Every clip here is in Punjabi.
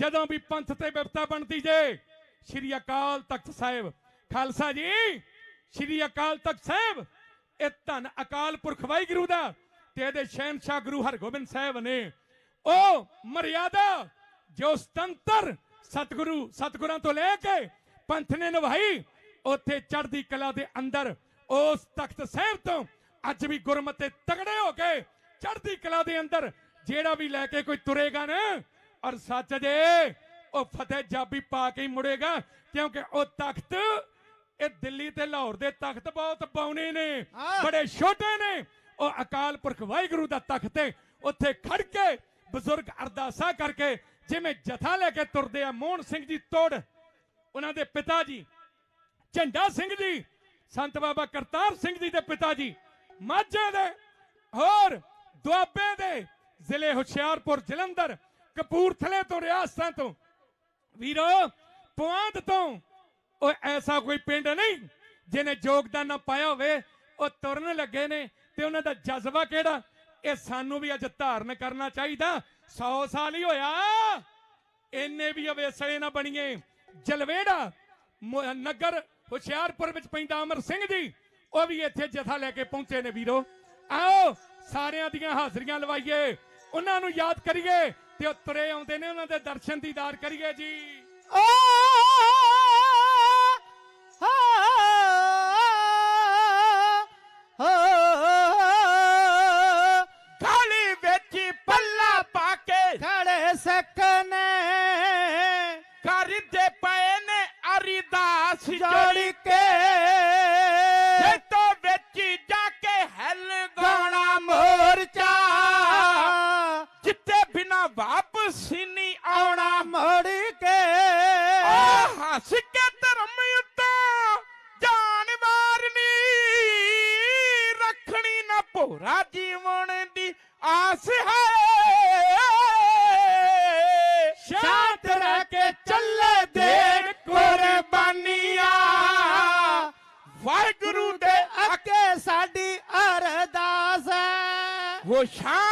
ਜਦੋਂ ਵੀ ਪੰਥ ਤੇ ਵਿਪਤਾ ਬਣਦੀ ਜੇ, ਸ਼੍ਰੀ ਅਕਾਲ ਤਖਤ ਸਾਹਿਬ, ਖਾਲਸਾ ਜੀ, ਸ਼੍ਰੀ ਅਕਾਲ ਤਖਤ ਸਾਹਿਬ, ਇਹ ਧੰਨ ਅਕਾਲ ਪੁਰਖ ਵਾਹਿਗੁਰੂ ਦਾ ਤੇ ਇਹਦੇ ਸ਼ਹਿਨशाह ਗੁਰੂ ਹਰਗੋਬਿੰਦ ਸਾਹਿਬ ਨੇ। ਉਹ ਮਰਿਆਦਾ, ਜੋ ਸੁਤੰਤਰ ਸਤਿਗੁਰੂ, ਸਤਿਗੁਰਾਂ ਤੋਂ ਲੈ ਕੇ ਪੰਥ ਨੇ ਨਿਭਾਈ, ਉੱਥੇ ਚੜ੍ਹਦੀ ਕਲਾ ਦੇ ਅੰਦਰ ਉਸ ਤਖਤ ਸਾਹਿਬ ਤੋਂ ਅੱਜ ਵੀ ਗੁਰਮਤੇ ਤਗੜੇ ਹੋ ਕੇ ਚੜ੍ਹਦੀ ਕਲਾ ਦੇ ਅੰਦਰ, ਜਿਹੜਾ ਵੀ ਲੈ ਕੇ ਕੋਈ ਤੁਰੇਗਾ ਨਾ ਔਰ ਸੱਚ ਜੇ ਉਹ ਫਤਿਹ ਜਾਬੀ ਪਾ ਕੇ ਹੀ ਮੁੜੇਗਾ ਕਿਉਂਕਿ ਉਹ ਤਖਤ ਇਹ ਦਿੱਲੀ ਤੇ ਲਾਹੌਰ ਦੇ ਤਖਤ ਬਹੁਤ ਬੌਣੇ ਨੇ। ਬੜੇ ਛੋਟੇ ਨੇ ਉਹ ਅਕਾਲ ਪੁਰਖ ਵਾਹਿਗੁਰੂ ਦਾ ਤਖਤ ਹੈ ਉੱਥੇ ਖੜ ਕੇ ਬਜ਼ੁਰਗ ਅਰਦਾਸਾਂ ਕਰਕੇ ਜਿਵੇਂ ਜਥਾ ਲੈ ਕੇ ਤੁਰਦੇ ਆ ਮੋਹਨ ਸਿੰਘ ਜੀ ਤੋੜ ਉਹਨਾਂ ਦੇ ਪਿਤਾ ਜੀ ਝੰਡਾ ਸਿੰਘ ਜੀ ਸੰਤ ਬਾਬਾ ਕਰਤਾਰ ਸਿੰਘ ਜੀ ਦੇ ਪਿਤਾ ਜੀ ਮਾਝੇ ਦੇ ਹੋਰ ਦੁਆਬੇ ਦੇ ਜ਼ਿਲ੍ਹੇ ਹੁਸ਼ਿਆਰਪੁਰ ਜਲੰਧਰ ਕਪੂਰਥਲੇ ਤੋਂ ਰਿਆਸਤਾਂ ਤੋਂ। ਵੀਰੋ ਪੁਆਧ ਤੋਂ। ਉਹ ਐਸਾ ਕੋਈ ਪਿੰਡ ਨਹੀਂ ਜਿਹਨੇ ਯੋਗਦਾਨ ਨਾ ਪਾਇਆ ਹੋਵੇ, ਉਹ ਤੁਰਨ ਲੱਗੇ ਨੇ ਤੇ ਉਹਨਾਂ ਦਾ ਜਜ਼ਬਾ ਕਿਹੜਾ? ਇਹ ਸਾਨੂੰ ਵੀ ਅੱਜ ਧਾਰਨ ਕਰਨਾ ਚਾਹੀਦਾ। 100 ਸਾਲ ਹੀ ਹੋਇਆ। ਇੰਨੇ ਵੀ ਅਵੇਸਲੇ ਨਾ ਬਣੀਏ। ਜਲਵੇੜਾ ਨਗਰ ਹੁਸ਼ਿਆਰਪੁਰ ਵਿੱਚ ਪੈਂਦਾ ਅਮਰ ਸਿੰਘ ਜੀ। ਉਹ ਵੀ ਇੱਥੇ ਜਥਾ ਲੈ ਕੇ ਪਹੁੰਚੇ ਨੇ ਵੀਰੋ। ਆਓ, ਸਾਰਿਆਂ ਦੀਆਂ ਹਾਜ਼ਰੀਆਂ ਲਵਾਈਏ। ਉਹਨਾਂ ਨੂੰ ਯਾਦ ਕਰੀਏ। ਤੇ ਉਹ ਤੁਰੇ ਆਉਂਦੇ ਨੇ ਉਹਨਾਂ ਦੇ ਦਰਸ਼ਨ ਦੀਦਾਰ ਕਰੀਏ ਜੀ। ਓ ਵਿੱਚ ਪੱਲਾ ਪਾ ਕੇ ਖੜੇ ਸਕਨੇ ਕਰਦੇ ਪਏ ਨੇ ਅਰੀਦਾਸ ਜੋੜੀ ਕੇ ਆਸ ਹੈ ਸ਼ਾਂਤ ਰਹਿ ਕੇ ਚੱਲੇ ਦੇਣ ਕੁਰਬਾਨੀਆਂ। ਵਾਹਿਗੁਰੂ ਦੇ ਅੱਗੇ ਸਾਡੀ ਅਰਦਾਸ ਹੈ। ਉਹ ਸ਼ਾਂਤ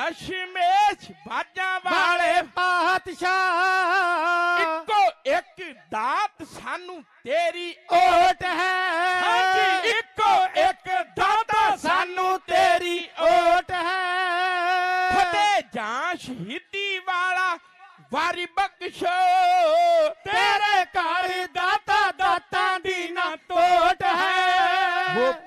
ਦਸ਼ਮੇਸ਼ ਬਾਜਾਂ ਵਾਲੇ ਪਾਤਸ਼ਾਹ। ਇੱਕੋ ਇੱਕ ਦਾਤ ਸਾਨੂੰ ਤੇਰੀ ਓਟ ਹੈ। ਹਾਂਜੀ ਇੱਕੋ ਇੱਕ ਦਾਤਾ ਸਾਨੂੰ ਤੇਰੀ ਓਟ ਹੈ। ਫਤਿਹ ਜਾਂ ਸ਼ਹੀਦੀ ਵਾਲਾ ਵਾਰੀ ਬਖਸ਼ੋ। ਤੇਰੇ ਘਰ ਦਾਤਾ ਦਾਤਾਂ ਦੀ ਨਾ ਤੋਟ ਹੈ।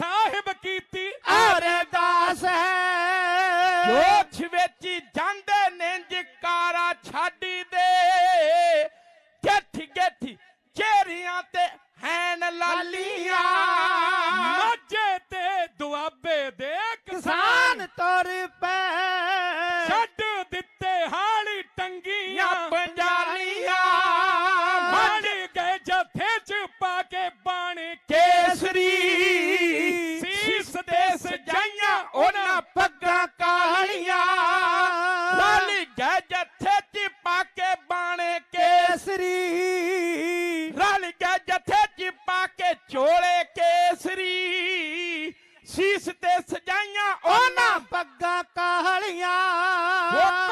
ਸਾਹਿਬ ਕੀਤੀ અહીંયા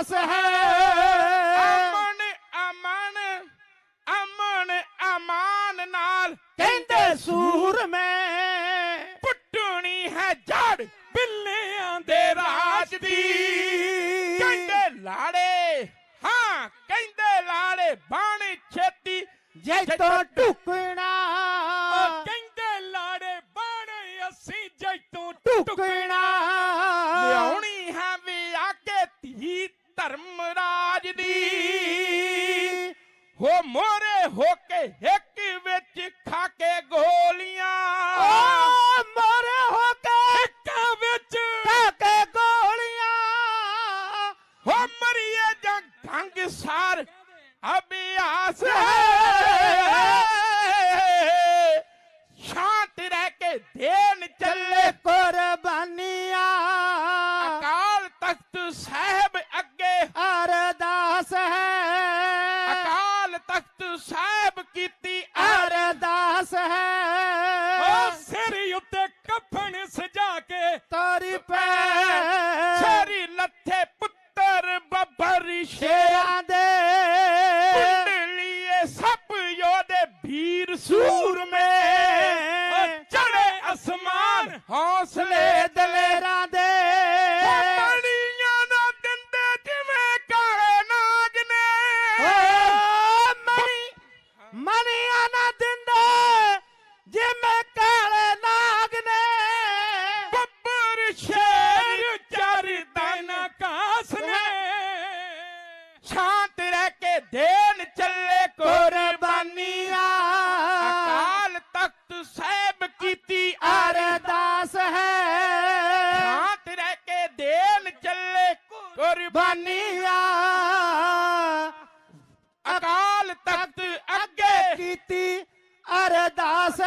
ਪਾਸ ਹੈ। ਅਮਨ ਅਮਨ ਅਮਨ ਅਮਾਨ ਨਾਲ ਕਹਿੰਦੇ ਸੂਰ ਮੈਂ। ਪੁੱਟਣੀ ਹੈ ਜੜ ਬਿੱਲਿਆਂ ਦੇ ਰਾਜ ਦੀ। ਕਹਿੰਦੇ ਲਾੜੇ ਹਾਂ ਕਹਿੰਦੇ ਲਾੜੇ ਬਾਣੀ ਛੇਤੀ ਜੇ ਤੋਂ ਟੁਕਣਾ ਕਹਿੰਦੇ ਲਾੜੇ ਬਾਣੀ ਅਸੀਂ ਜੇ ਤੋਂ ਟੁਕਣਾ ਲਿਆਉਣੀ ਹੋ ਮੋਰੇ ਹੋ ਕੇ ਇੱਕ ਵਿੱਚ ਖਾ ਕੇ ਗੋਲੀਆਂ। ਓ ਮੋਰੇ ਹੋ ਕੇ ਇੱਕਾਂ ਵਿੱਚ ਕਾਕੇ ਗੋਲੀਆਂ। ਹੋ ਮਰੀਏ ਜਾਂ ਗੰਗ ਸਾਰ ਅਭਿਆਸ ਹੈ ਅਰਦਾਸ ਹੈ ਸਿਰ ਉੱਤੇ ਕਫਨ ਸਜਾ ਕੇ ਤੋਰੀ ਪੈ। ਛੇਰੀ ਲੱਥੇ ਪੁੱਤਰ ਬੱਬਰ ਸ਼ੇਰ ਸ਼ੇਰਾਂ ਦੇ। ਕੁੰਡਲੀਏ ਸਭ ਯੋਧੇ ਵੀਰ ਸੂਰਮੇ। ਉਹ ਚੜੇ ਅਸਮਾਨ ਹੌਸਲੇ। ਅਰਦਾਸ ਹੈ ਸ਼ਾਂਤ ਰਹਿ ਕੇ ਦੇਣ ਚੱਲੇ ਕੁਰਬਾਨੀ ਬਾਨੀਆਂ ਅਕਾਲ ਤਖਤ ਅੱਗੇ ਕੀਤੀ ਅਰਦਾਸ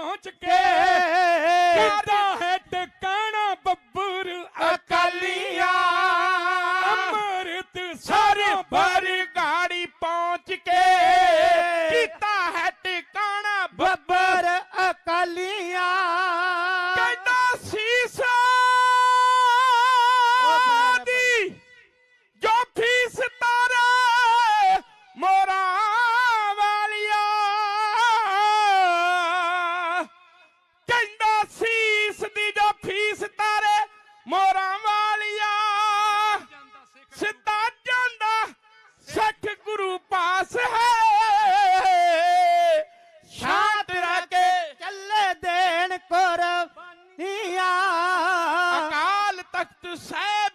ਪਹੁੰਚ ਕੇ ਕੀਤਾ ਹੈ back to sad